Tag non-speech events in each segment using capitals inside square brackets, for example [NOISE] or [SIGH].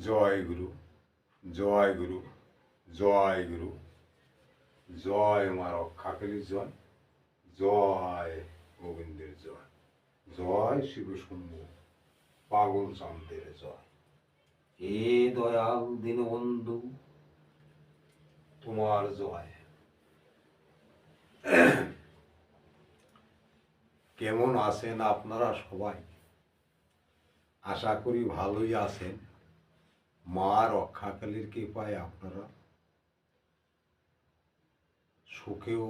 জয় গুরু জয় গুরু জয় গুরু, জয় মা রক্ষাকালীর জয় জয় গোবিন্দের জয় জয় শিব শম্ভু পাগল চান্দের জয়। হে দয়াল দীনবন্ধু, তোমার জয়। কেমন আছেন আপনারা সবাই? আশা করি ভালোই আছেন। মা রক্ষাকালীর কৃপায় আপনারা সুখেও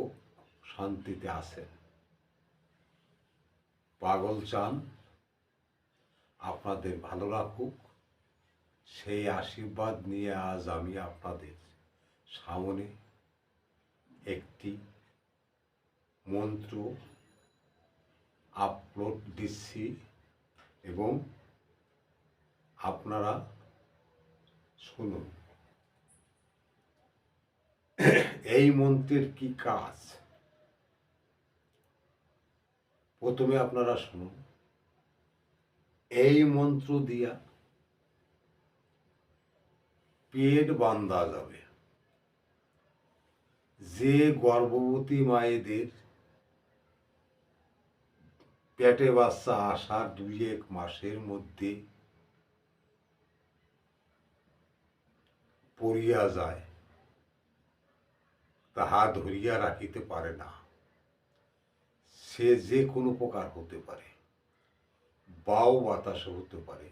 শান্তিতে আছেন। পাগল চান, আপনাদের ভালো রাখুক। সেই আশীর্বাদ নিয়ে আজ আমি আপনাদের সামনে একটি মন্ত্র আপলোড দিচ্ছি এবং আপনারা শুনুন। এই মন্ত্রের কি কাজ? প্রথমে আপনারা শুনুন। এই মন্ত্র দিয়া পেট বান্ধা যাবে। যে গর্ভবতী মায়েদের পেটে বাচ্চা আসার দুই এক মাসের মধ্যে পড়িয়া যায়, তাহা ধরিয়া রাখিতে পারে না। সে যে কোনো প্রকার হতে পারে, বাও বাতাসে হতে পারে।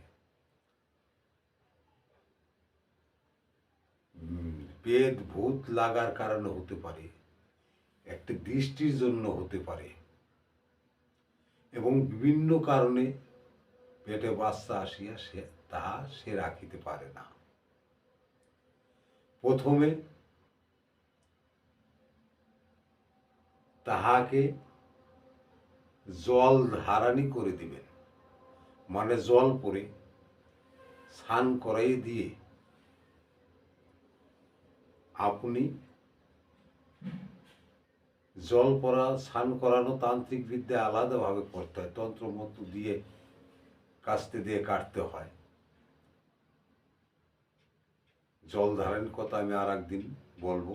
পেট ভূত লাগার কারণে হতে পারে, একটি দৃষ্টির জন্য হতে পারে। এবং বিভিন্ন কারণে পেটে বাচ্চা আসিয়া সে, তাহা সে রাখিতে পারে না। প্রথমে তাহাকে জল ধারানি করে দিবেন। মানে জল পরে স্নান করাই দিয়ে আপনি জল পরা, স্নান করানো তান্ত্রিক বিদ্যা আলাদাভাবে করতে হয়। তন্ত্রমন্ত্র দিয়ে, কাস্তে দিয়ে কাটতে হয়। জল ধারণ কথা আমি আর একদিন বলব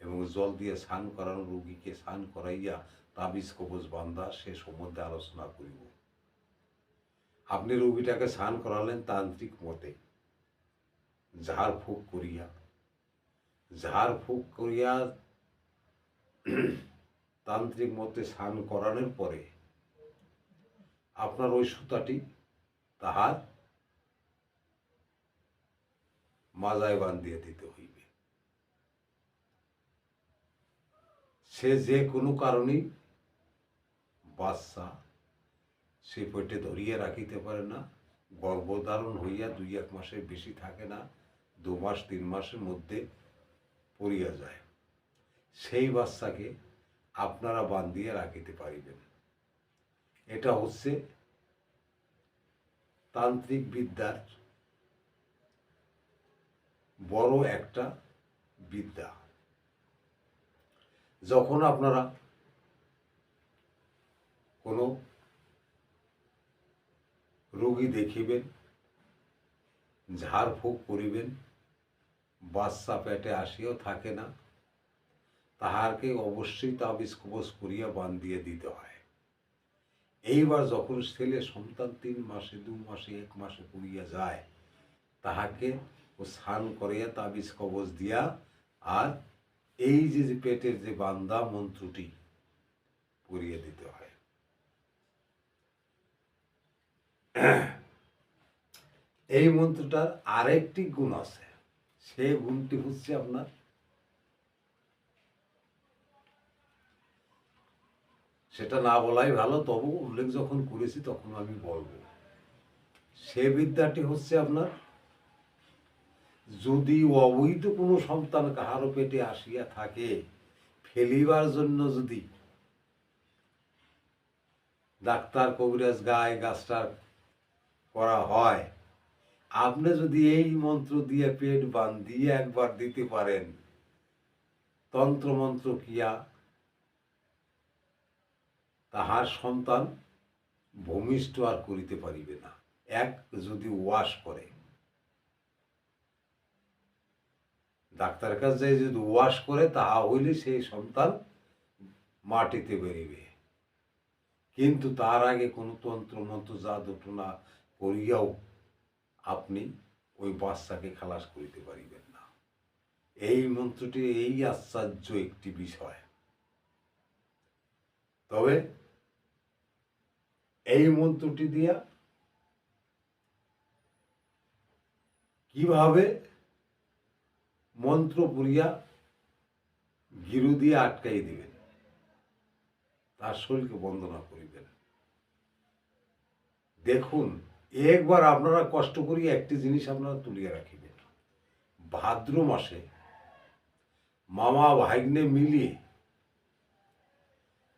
এবং জল দিয়ে স্নান করানো রুগীকে স্নান করাইয়া তাবিজ, কবজ বান্ধা সে সম্বন্ধে আলোচনা করিব। আপনি রুগীটাকে স্নান করালেন তান্ত্রিক মতে। ঝাড় ফুঁক করিয়া ঝাড় ফুঁক করিয়া তান্ত্রিক মতে স্নান করানোর পরে আপনার ওই সুতাটি তাহার মাজায় বান্ধিয়ে দিতে হইবে। সে যে কোনো কারণেই বাচ্চা সে পেটে ধরিয়ে রাখিতে পারে না, গর্ভধারণ হইয়া দুই এক মাসের বেশি থাকে না, দু মাস, তিন মাসের মধ্যে পড়িয়া যায়। সেই বাচ্চাকে আপনারা বান্ধিয়ে রাখিতে পারিবেন। এটা হচ্ছে তান্ত্রিক বিদ্যার বড় একটা বিদ্যা। যখন আপনারা কোনো রোগী দেখিবেন, ঝাড়ফুঁক করিবেন, বাচ্চা পেটে আসিয়াও থাকে না তাহারকে অবশ্যই তাবিজ কবজ করিয়া বান্ধিয়ে দিতে হয়। এইবার যখন ছেলে সন্তান তিন মাসে, দু মাসে, এক মাসে পড়িয়া যায়, তাহাকে ও স্নান করিয়া তাবিজ কবজ দিয়া, আর এই যে পেটের যে বান্দা মন্ত্রটি পড়িয়ে দিতে হয়। এই মন্ত্রটার আরেকটি গুণ আছে। সেই গুণটি হচ্ছে আপনার সেটা না বলাই ভালো, তবু উল্লেখ যখন করেছি তখন আমি বলব। সে বিদ্যাটি হচ্ছে আপনার যদি অবৈধ কোনো সন্তান কাহারও পেটে আসিয়া থাকে, ফেলিবার জন্য যদি ডাক্তার, কবিরাজ গায়ে গাছটার করা হয়, আপনি যদি এই মন্ত্র দিয়ে পেট বান্ধিয়ে একবার দিতে পারেন, তন্ত্রমন্ত্র কিয়া তাহার সন্তান ভূমিষ্ঠ আর করিতে পারিবে না। এক যদি ওয়াশ করে ডাক্তার কাছে যদি ওয়াশ করে তাহা হইলে সেই সন্তান মাটিতে বেরিবে। কিন্তু তার আগে কোনো তন্ত্র, মন্ত্র, জাদু, টোনা করিয়াও আপনি ওই বাচ্চাকে খালাস করিতে পারিবেন না। এই মন্ত্রটি, এই আশ্চর্য একটি বিষয়। তবে এই মন্ত্রটি দিয়া কীভাবে মন্ত্র পুরিয়া গিরু দিয়ে আটকাই দিবেন। তার শরীরকে বন্দনা করিবেন। দেখুন, একবার আপনারা কষ্ট করি একটি জিনিস আপনারা তুলিয়া রাখিবেন। ভাদ্র মাসে মামা ভাগ্নে মিলিয়ে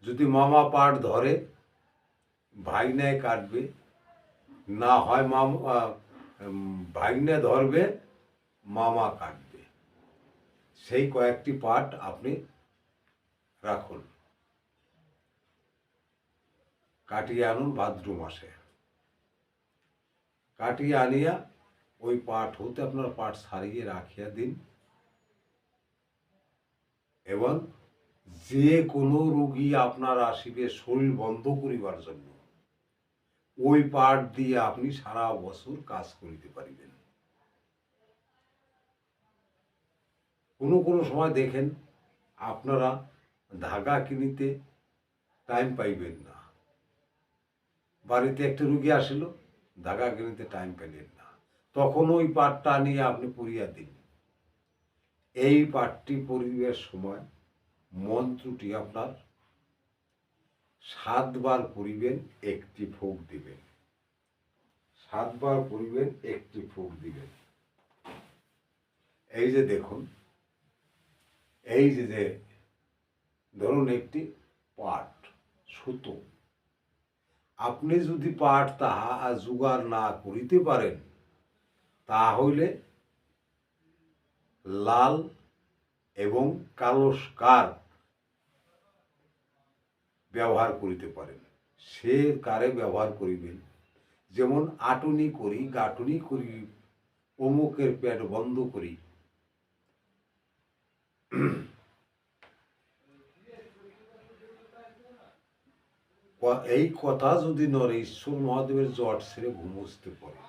যদি মামা পাট ধরে, ভাগ্নায় কাটবে, না হয় মামা ভাগ্নে ধরবে, মামা কাটবে। সেই কয়েকটি পাট আপনি রাখুন। কাটিয়ে আনুন ভাদ্র মাসে। কাটিয়ে আনিয়া ওই পাট হতে আপনার পাট সারিয়ে রাখিয়া দিন। এবং যে কোনো রোগী আপনার আসিবে শরীর বন্ধ করিবার জন্য, ওই পাট দিয়ে আপনি সারা বছর কাজ করিতে পারিবেন। কোনো কোনো সময় দেখেন আপনারা ধাগা কিনিতে টাইম পাইবেন না। বাড়িতে একটা রুগী আসিল, ধাগা কিনিতে টাইম পেলেন না। তখন ওই পাটটা নিয়ে আপনি পড়িয়া দিন এই পাটটি পরিবের সময় মন্ত্রটি আপনার সাতবার পড়িবেন, একটি ফুক দিবেন। সাতবার পড়িবেন, একটি ফুক দিবেন। এই যে দেখুন এই যে যে ধরুন একটি পাট, সুতো। আপনি যদি পাট তাহা জোগাড় না করিতে পারেন, তাহলে লাল এবং কালো স্কার ব্যবহার করিতে পারেন। সে কারে ব্যবহার করিবেন? যেমন আটুনি করি, গাটুনি করি, অমুকের পেট বন্ধ করি [CLEARS THROAT] এই কথা যদি নরে, ঈশ্বর মহাদেবের জট ছেড়ে ঘুমুসতে পারে।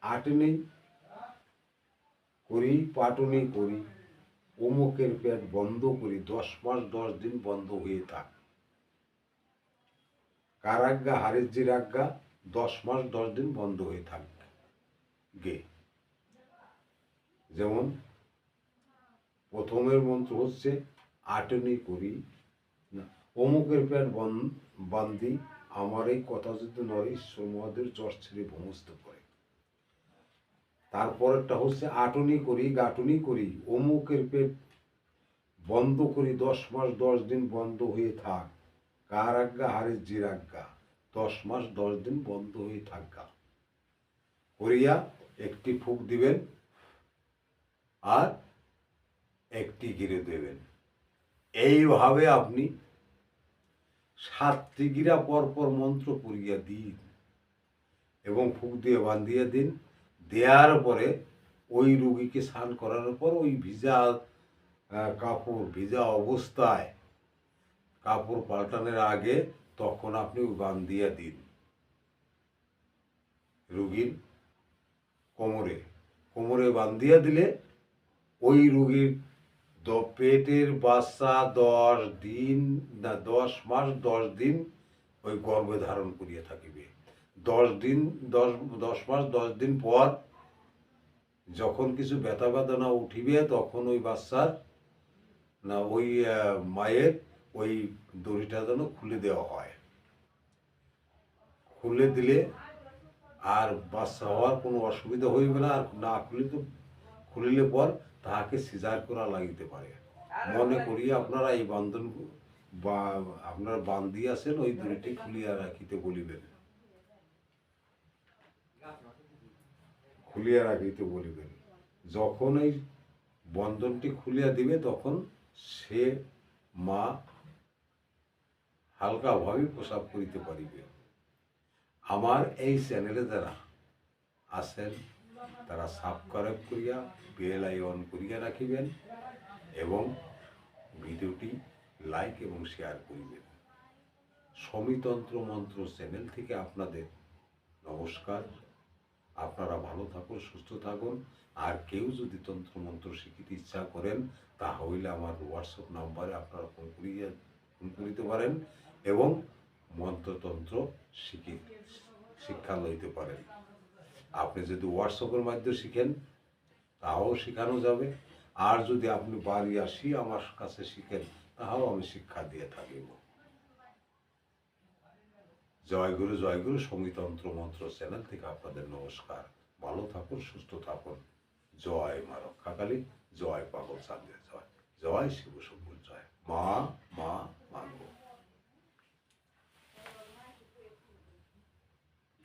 আটনি করি, পাটুনি করি, অমুকের পেট বন্ধ করি, দশ মাস দশ দিন বন্ধ হয়ে থাক। কারাজ্ঞা হারিজির আজ্ঞা, দশ মাস দশ দিন বন্ধ হয়ে থাকবে গে। যেমন প্রথমের মন্ত্র হচ্ছে, আটনি করি। অমুকের পেট বন- বান্দি, আমার এই কথা যদি নরে ঈশ্বর মহাদেব ছেড়ে ভমস্ত করে। তারপরেরটা হচ্ছে, আটনি করি, গাটুনি করি, অমুকের পেট বন্ধ করি, দশ মাস দশ দিন বন্ধ হয়ে থাক। কার আজ্ঞা? হারের জির আজ্ঞা। দশ মাস দশ দিন বন্ধ হয়ে থাকা করিয়া একটি ফুক দিবেন। আর একটি গিরে দেবেন। এইভাবে আপনি সাতটি গিরা পর পর মন্ত্র পড়িয়া দিন এবং ফুক দিয়ে বান্ধিয়ে দিন। দেওয়ার পরে ওই রুগীকে স্নান করানোর পর ওই ভিজা কাপড়, ভিজা অবস্থায় কাপড় পাল্টানোর আগে তখন আপনি ওই বান্ধিয়া দিন। রুগীর কোমরে কোমরে বান্ধিয়া দিলে ওই রুগীর দ- পেটের বাচ্চা দশ দিন, না, দশ মাস, দশ দিন ওই গর্ভে ধারণ করিয়া থাকিবে। দশ দিন, দশ দশ মাস, দশ দিন পর যখন কিছু ব্যথা বেদনা উঠিবে, তখন ওই বাচ্চার না, ওই মায়ের ওই দড়িটা যেন খুলে দেওয়া হয়। খুলে দিলে আর বাচ্চা হওয়ার কোনো অসুবিধা হইবে না, আর না খুলে তো খুলিলে পর তাহাকে সিজার করা লাগিতে পারে। মনে করি আপনারা এই বন্ধন বা আপনারা বান্ধি আছেন ওই দড়িটি খুলিয়া রাখিতে বলিবেন। খুলিয়া রাখিতে বলিবেন। যখন এই বন্ধনটি খুলিয়া দিবে তখন সে মা হালকাভাবে প্রসাব করিতে পারিবে। আমার এই চ্যানেলে যারা আছেন তারা সাবস্ক্রাইব করিয়া বেল আইকন করিয়া রাখিবেন এবং ভিডিওটি লাইক এবং শেয়ার করিবেন। সমিতন্ত্র মন্ত্র চ্যানেল থেকে আপনাদের নমস্কার। আপনারা ভালো থাকুন, সুস্থ থাকুন। আর কেউ যদি তন্ত্র মন্ত্র শিখিতে ইচ্ছা করেন, তাহলে আমার হোয়াটসঅ্যাপ নাম্বারে আপনারা ফোন করিয়া, ফোন করিতে পারেন এবং মন্ত্রতন্ত্র শিখি, শিক্ষা লইতে পারেন। আপনি যদি হোয়াটসঅ্যাপের মাধ্যমে শিখেন, তাও শেখানো যাবে। আর যদি আপনি বাড়ি আসি আমার কাছে শিখেন তাহাও আমি শিক্ষা দিয়ে থাকিব। জয়গুরু জয়গুরু সঙ্গীতন্ত্র মন্ত্র, চ্যানেল থেকে আপনাদের নমস্কার। ভালো থাকুন, সুস্থ থাকুন। জয় মা রক্ষাকালী, জয় পাগল চাঁদের জয়। জয় শিব শম্ভুর জয়। মা মা মানব